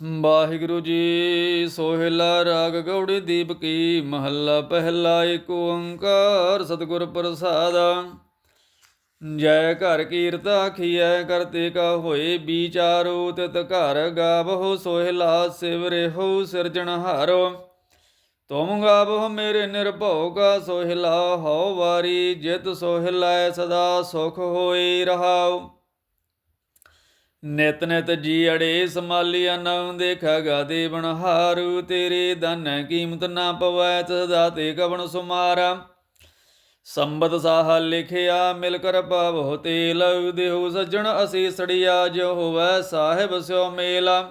ਵਾਹਿਗੁਰੂ ਜੀ, ਸੋਹਿਲਾ ਰਾਗ ਗੌੜੀ ਦੀਪ ਕੀ ਮਹੱਲਾ ਪਹਿਲਾ ਏਕ ਓੰਕਾਰ ਸਤਿਗੁਰ ਪ੍ਰਸਾਦ। ਜੈ ਘਰ ਕੀਰਤਾ ਆਖੀਐ ਕਰਤੇ ਕਾ ਹੋਏ ਵਿਚਾਰੋ, ਤਿਤ ਘਰ ਗਾਵਹੁ, ਸੋਹਿਲਾ ਸਿਵਰਿਹੁ ਸਿਰਜਣਹਾਰੋ ਤੁਮ ਗਾਵਹੁ ਮੇਰੇ ਨਿਰਭਉ ਕਾ ਸੋਹਿਲਾ ਹਉ ਵਾਰੀ, ਜਿਤ ਸੋਹਿਲਾ ਸਦਾ ਸੁਖ ਹੋਈ ਰਹਾਉ। ਨਿਤ ਨਿਤ ਜੀ ਅੜੇ ਸਮਾਲੀਆ ਨਉ ਦੇਖਾ ਗਾਦੇ ਬਨਹਾਰੂ ਤੇਰੇ ਦਾਨੈ ਕੀਮਤ ਨਾ ਪਵੈ ਤਦਾ ਤੇ ਕਵਣ ਸੁਮਾਰਾ। ਸੰਬਤ ਸਾਹ ਲਿਖਿਆ, ਮਿਲ ਕਰ ਪਾਵੋ ਤੇਲ, ਦੇਹੁ ਸੱਜਣ ਅਸੀਂ ਸੜਿਆ ਜੋ ਹੋਵੈ ਸਾਹਿਬ ਸਿਓ ਮੇਲਾ।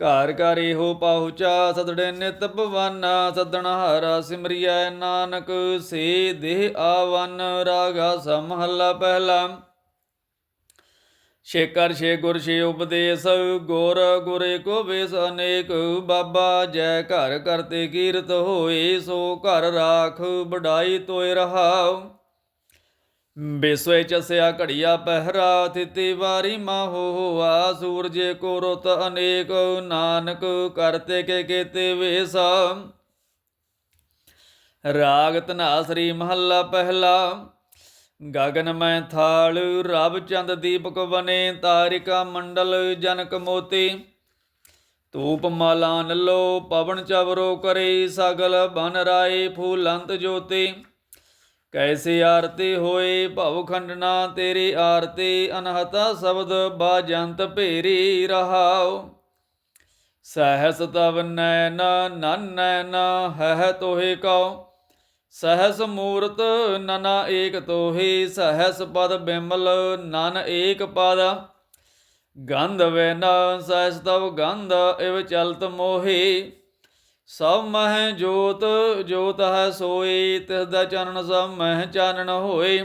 ਘਰ ਘਰ ਇਹੋ ਪਹੁੰਚਾ, ਸਦੜੇ ਨਿਤ ਭਵਾਨਾ, ਸਦਣ ਹਾਰਾ ਸਿਮਰਿਐ ਨਾਨਕ, ਸੇ ਦੇਹ ਆਵਨ, ਰਾਗਾ ਸਮਹੱਲਾ ਪਹਿਲਾ। ਸ਼ੇਕਰ ਸ਼ੇ ਗੁਰ ਛੇ ਉਪਦੇਸ਼, ਗੁਰ ਗੁਰੇ ਕੋ ਵੇਸ ਅਨੇਕ, ਬਾਬਾ ਜੈ ਘਰ ਕਰਤੇ ਕੀਰਤ ਹੋਏ, ਸੋ ਘਰ ਰਾਖ ਬੜਾਈ ਤੋਇ ਰਹਾਉ। ਬਿਸਵੇ ਚਸਿਆ ਘੜੀਆ ਪਹਿਰਾ ਤਿਤੀ ਵਾਰੀ ਮਾਹੋ ਹੋਆ, ਸੂਰਜੇ ਕੋ ਰੁਤ ਅਨੇਕ, ਨਾਨਕ ਕਰਤੇ ਕੇ ਕੇਤੇ ਵੇਸਾ। ਰਾਗ ਧਨਾਸਰੀ ਮਹੱਲਾ ਪਹਿਲਾ। ਗਗਨ ਮੈਂ ਥਾਲ, ਰਬ ਚੰਦ ਦੀਪਕ ਬਨੇ, ਤਾਰਿਕਾ ਮੰਡਲ ਜਨਕ ਮੋਤੀ। ਧੂਪ ਮਾਲਾਨ ਲੋ ਪਵਨ ਚਵਰੋ ਕਰੇ, ਸਗਲ ਬਨ ਰਾਏ ਫੂਲੰਤ ਜੋਤੀ। ਕੈਸੇ ਆਰਤੀ ਹੋਏ, ਭਵ ਖੰਡਨਾ ਤੇਰੀ ਆਰਤੀ, ਅਨਹਤਾ ਸ਼ਬਦ ਬਾਜੰਤ ਭੇਰੀ ਰਹਾਓ ਸਹਸ ਤਵ ਨੈਨ ਨਨ ਨੈਨ ਹੈ ਤੋਹੇ ਕਉ। ਸਹਸ ਮੂਰਤ ਨਨਾ ਏਕ ਤੋਹੀ, ਸਹਸ ਪਦ ਬਿਮਲ ਨਨ ਏਕ ਪਦ। ਗੰਧ ਵੇਨ, ਸਹਸ ਤਵ ਗੰਧ ਇਵ ਚਲਤ ਮੋਹੀ। ਸਭ ਮਹਿ ਜੋਤ ਜੋਤ ਹੈ ਸੋਈ ਤਿਸ ਦਾ ਚਰਨ ਸਭ ਮਹਿ ਚਾਨਣ ਹੋਏ।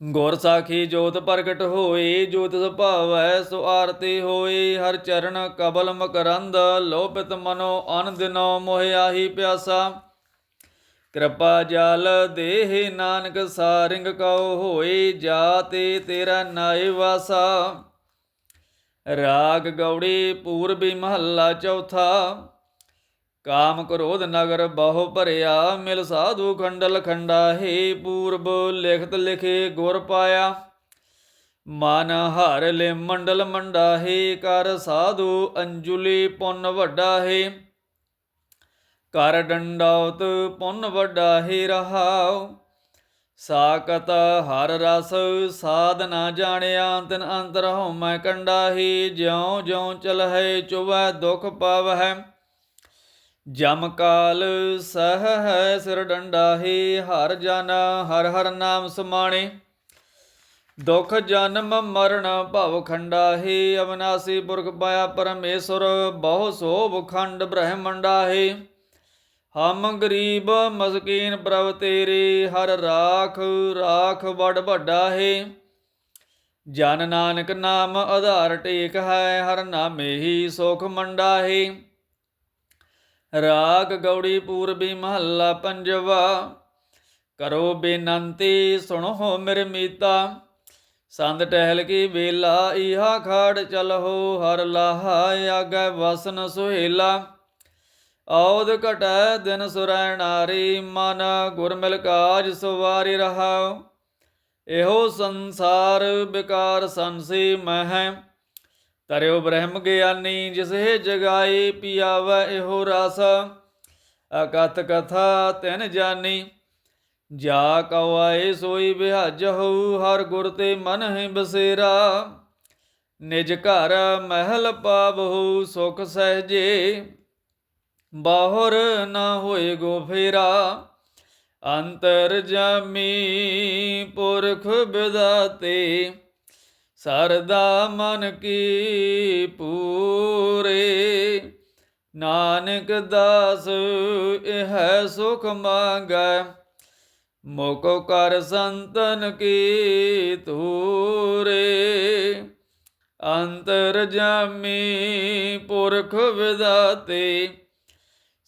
ਗੁਰ ਸਾਖੀ ਜੋਤ ਪ੍ਰਗਟ ਹੋਈ ਜੋਤ ਸੁਭਾਵੈ ਸੋ ਆਰਤੀ ਹੋਈ ਹਰ ਚਰਨ ਕਬਲ ਮਕਰੰਦ, ਲੋਭਿਤ ਮਨੋ ਅਨ ਦਿਨੋ ਮੋਹਿ ਆਹੀ ਪਿਆਸਾ। ਕਿਰਪਾ ਜਲ ਦੇਹ ਨਾਨਕ ਸਾਰਿੰਗ ਕਉ ਹੋਏ ਜਾਤੇ ਤੇਰਾ ਨਾਇ ਵਾਸਾ। ਰਾਗ ਗੌੜੀ ਪੂਰਬੀ ਮਹੱਲਾ ਚੌਥਾ। ਕਾਮ ਕ੍ਰੋਧ ਨਗਰ ਬਹੁ ਭਰਿਆ, ਮਿਲ ਸਾਧੂ ਖੰਡਲ ਖੰਡਾ ਹੈ ਪੂਰਬ ਲਿਖਤ ਲਿਖੇ ਗੁਰ ਪਾਇਆ। ਮਨ ਹਰ ਲੈ ਮੰਡਲ ਮੰਡਾ ਹੈ ਕਰ ਸਾਧੂ ਅੰਜੁਲੀ ਪੁੰਨ ਵੱਡਾ ਹੈ ਕਰ ਡੰਡੌਤ ਪੁੰਨ ਵੱਡਾ ਹੀ ਰਹਾਉ। ਸਾਕਤ ਹਰ ਰਸ ਸਾਧ ਨਾ ਜਾਣਿਆ, ਤਿਨ ਅੰਤਰ ਹਉਮੈ ਕੰਡਾਹੀ ਜਿਉ ਜਿਉ ਚਲਹਿ ਚੁਵੈ ਦੁਖ ਪਾਵਹਿ। ਜਮ ਕਾਲ ਸਹ ਹੈ ਸਿਰ ਡੰਡਾਹੀ ਹਰ ਜਨ ਹਰ ਹਰ ਨਾਮ ਸਮਾਣੇ। ਦੁਖ ਜਨਮ ਮਰਨ ਭਵ ਖੰਡਾਹੀ ਅਵਨਾਸੀ ਪੁਰਖ ਪਾਇਆ ਪਰਮੇਸ਼ਰ ਬਹੁ ਸੋਭ ਖੰਡ ਬ੍ਰਹਮੰਡਾਹੀ ਹਮ ਗਰੀਬ ਮਸਕੀਨ ਪ੍ਰਭ ਤੇਰੇ, ਹਰ ਰਾਖ ਰਾਖ ਬੜ ਵੱਡਾ ਹੈ। ਜਨ ਨਾਨਕ ਨਾਮ ਆਧਾਰ ਟੇਕ ਹੈ, ਹਰ ਨਾਮੇ ਹੀ ਸੁਖ ਮੰਡਾ ਹੈ। ਰਾਗ ਗੌੜੀ ਪੂਰਬੀ ਮਹੱਲਾ ਪੰਜਵਾ, ਕਰੋ ਬੇਨੰਤੀ, ਸੁਣੋ ਮੇਰੇ ਮੀਤਾ। ਸੰਤ ਟਹਿਲ ਕੀ ਵੇਲਾ, ਇਹਾ ਖਾੜ ਚਲਹੁ ਹਰ ਲਾਹਾ, ਆਗੇ ਵਸਨ ਸੁਹੇਲਾ। ਔਦ ਘਟੈ ਦਿਨ ਸੁਰੈ ਨਾਰੀ, ਮਨ ਗੁਰ ਮਿਲ ਕਾਜ ਸੁਵਾਰੀ ਰਹਾਉ ਇਹੋ ਸੰਸਾਰ ਬਿਕਾਰ ਸੰਸੀ ਮਹਿ। ਤਰਿਓ ਬ੍ਰਹਮ ਗਿਆਨੀ ਜਿਸੇ ਜਗਾਈ ਪਿਆਵੈ ਇਹੋ ਰਸ। ਅਕਥ ਕਥਾ ਤਿਨ ਜਾਨੀ, ਜਾ ਕਉ ਆਏ ਸੋਈ ਬਿਹਾਜਹੁ ਹਰ ਗੁਰ ਤੇ ਮਨ ਹੈ ਬਸੇਰਾ। ਨਿਜ ਘਰ ਮਹਿਲ ਪਾਵਹੁ ਸੁਖ ਸਹਜੇ ਬਾਹਰ ਨਾ ਹੋਏ ਗੋ ਫੇਰਾ, ਅੰਤਰ ਜਾਮੀ ਪੁਰਖ ਬਿਦਾਤੇ। ਸਰਦਾ ਮਨ ਕੀ ਪੂਰੇ, ਨਾਨਕ ਦਾਸ ਇਹ ਸੁਖ ਮੰਗੈ। ਮੋਕੋ ਕਰ ਸੰਤਨ ਕੀ ਤੂਰੇ ਅੰਤਰ ਜਾਮੀ ਪੁਰਖ ਵਿਦਾਤੇ